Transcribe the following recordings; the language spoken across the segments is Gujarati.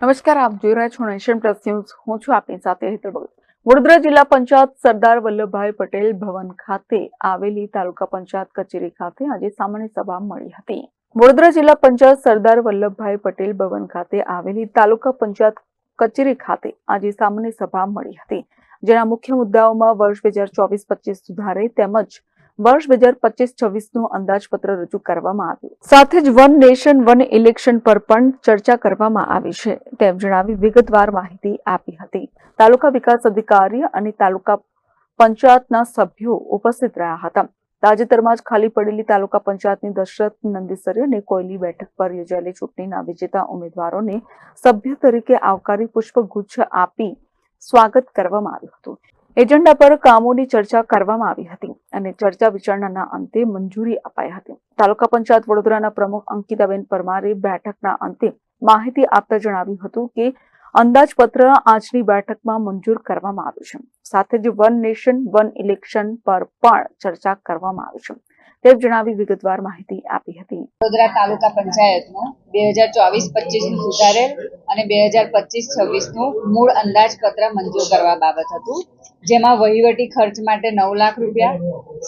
નમસ્કાર, આપ જોઈ રહ્યા છો નેશન પ્લસ ન્યૂઝ. હું છું આપની સાથે હેતલ ભગત. વડોદરા જિલ્લા પંચાયત સરદાર વલ્લભભાઈ પટેલ ભવન ખાતે આવેલી તાલુકા પંચાયત કચેરી ખાતે આજે સામાન્ય સભા મળી હતી. વડોદરા જિલ્લા પંચાયત સરદાર વલ્લભભાઈ પટેલ ભવન ખાતે આવેલી તાલુકા પંચાયત કચેરી ખાતે આજે સામાન્ય સભા મળી હતી. જેના મુખ્ય મુદ્દાઓમાં વર્ષ બે હજાર ચોવીસ પચીસ સુધારે તેમજ વર્ષ બે હજાર પચીસ છવ્વીસનું અંદાજપત્ર રજૂ કરવામાં આવ્યું. સાથે જ વન નેશન, વન ઇલેક્શન પર પણ ચર્ચા કરવામાં આવી છે. તેમ જણાવી વિગતવાર માહિતી આપી હતી. તાલુકા વિકાસ અધિકારી અને તાલુકા પંચાયતના સભ્યો ઉપસ્થિત રહ્યા હતા. તાજેતરમાં જ ખાલી પડેલી તાલુકા પંચાયતની દશરથ નંદીસરી અને કોયલી બેઠક પર યોજાયેલી ચૂંટણીના વિજેતા ઉમેદવારોને સભ્ય તરીકે આવકારી પુષ્પગુચ્છ આપી સ્વાગત કરવામાં આવ્યું હતું. એજન્ડા પર કામોની ચર્ચા કરવામાં આવી હતી. અને ચર્ચા વિચારણાના અંતે મંજૂરી અપાઈ હતી. તાલુકા પંચાયત વડોદરાના પ્રમુખ અંકિતાબેન પરમારે બેઠકના અંતે માહિતી આપતા જણાવ્યું હતું કે અંદાજપત્ર આજની બેઠકમાં મંજૂર કરવામાં આવ્યું છે. સાથે જ વન નેશન, વન ઇલેક્શન પર પણ ચર્ચા કરવામાં આવી છે. તેમ જણાવી વિગતવાર માહિતી આપી હતી. વડોદરા તાલુકા પંચાયતમાં બે હજાર ચોવીસ પચીસ સુધારેલ અને બે હજાર પચીસ, છવ્વીસનું મૂળ અંદાજપત્ર મંજૂર કરવા બાબત હતું, જેમાં વહીવટી ખર્ચ માટે નવ લાખ રૂપિયા,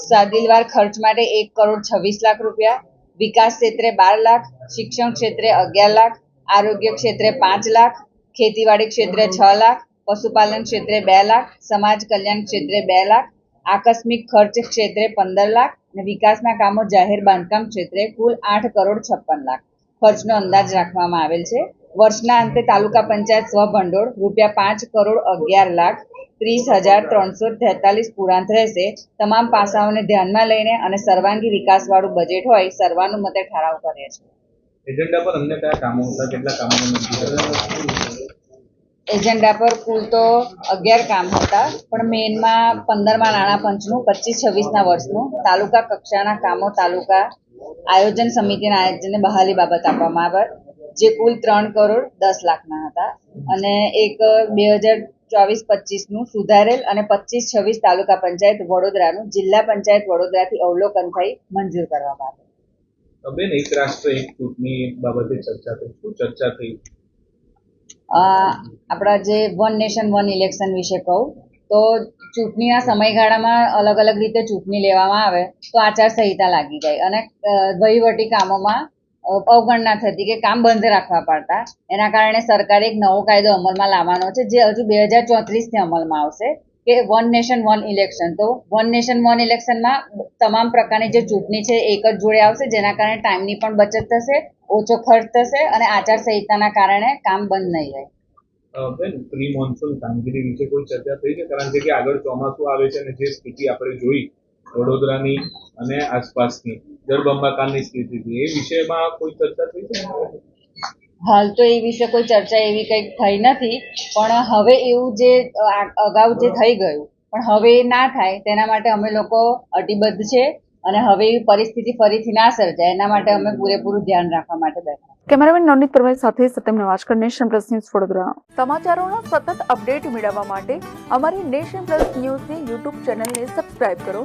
સાદિલવાર ખર્ચ માટે એક કરોડ છવ્વીસ લાખ રૂપિયા, વિકાસ ક્ષેત્રે બાર લાખ, શિક્ષણ ક્ષેત્રે અગિયાર લાખ, આરોગ્ય ક્ષેત્રે પાંચ લાખ, ખેતીવાડી ક્ષેત્રે છ લાખ, પશુપાલન ક્ષેત્રે બે લાખ, સમાજ કલ્યાણ ક્ષેત્રે બે લાખ, આકસ્મિક ખર્ચ ક્ષેત્રે પંદર લાખ અને વિકાસના કામો જાહેર બાંધકામ ક્ષેત્રે કુલ આઠ કરોડ છપ્પન લાખ. ખર્ચનો અંદાજ રાખવામાં આવેલ છે. વર્ષના અંતે તાલુકા પંચાયત સ્વભંડોળ રૂપિયા પાંચ કરોડ અગિયાર લાખ ત્રીસ હજાર ત્રણસો તેતાલીસ પૂરાંત રહેશે. તમામ પાસાઓને ધ્યાનમાં લઈને અને સર્વાંગી વિકાસવાળું બજેટ હોય સર્વાનુમતે ઠરાવ કરે છે. એજન્ડા પર અમને કયા કામો હતા? કેટલા કામો એજન્ડા પર કુલ તો અગિયાર કામ હતા પણ મેઇનમાં પંદરમાં નાણાં પંચનું પચીસ છવ્વીસના વર્ષનું તાલુકા કક્ષાના કામો તાલુકા આયોજન સમિતિના આયોજનને બહાલી બાબત આપવામાં આવે. જે કુલ ત્રણ કરોડ દસ લાખના હતા. અને એક બે હજાર ચોવીસ પચીસનું સુધારેલ અને પચીસ છવ્વીસ તાલુકા પંચાયત વડોદરાનું જિલ્લા પંચાયત વડોદરાથી અવલોકન થઈ મંજૂર કરવામાં આવ્યું. બેન એક રાષ્ટ્ર એક ચૂંટણી બાબતે ચર્ચા થઈ. શું ચર્ચા થઈ? આપણા જે વન નેશન વન ઇલેક્શન વિશે કહું તો ચૂંટણીના સમયગાળામાં અલગ અલગ રીતે ચૂંટણી લેવામાં આવે તો આચારસંહિતા લાગી જાય અને વહીવટી કામોમાં અવગણના થતી કે કામ બંધ રાખવા પડતા. એના કારણે સરકારે એક નવો કાયદો અમલમાં લાવવાનો છે, જે હજુ બે હજાર ચોત્રીસથી અમલમાં આવશે, કે વન નેશન વન ઇલેક્શન તો વન નેશન વન ઇલેક્શનમાં તમામ પ્રકારની જે ચૂંટણી છે, એક જ જોડે આવશે, જેના કારણે ટાઈમની પણ બચત થશે, ઓછો ખર્ચ થશે અને આચારસંહિતાના કારણે કામ બંધ નહીં રહે. બેન પ્રી મોન્સૂન કામગીરી વિશે કોઈ ચર્ચા થઈ છે? કારણ કે આગળ ચોમાસું આવે છે અને જે સ્થિતિ આપણે જોઈ, વડોદરાની અને આસપાસની. જળબંબાકારની સ્થિતિ હતી. એ વિષયમાં કોઈ ચર્ચા થઈ છે? હાલ તો એ વિશે કોઈ ચર્ચા એવી કંઈક થઈ નથી પણ હવે એવું જે અગાઉ જે થઈ ગયું પણ હવે એ ના થાય તેના માટે અમે લોકો અટીબદ્ધ છે અને હવે એવી પરિસ્થિતિ ફરીથી ના સર્જાય એના માટે અમે પૂરેપૂરું ધ્યાન રાખવા માટે બેઠા. કેમેરામેન નવનીત પરમાર સાથે Satyam Navajkar nation plus news Vadodara. સમાચારોના સતત અપડેટ મેળવવા માટે અમારી નેશન પ્લસ ન્યૂઝની યુટ્યુબ ચેનલને સબસ્ક્રાઇબ કરો.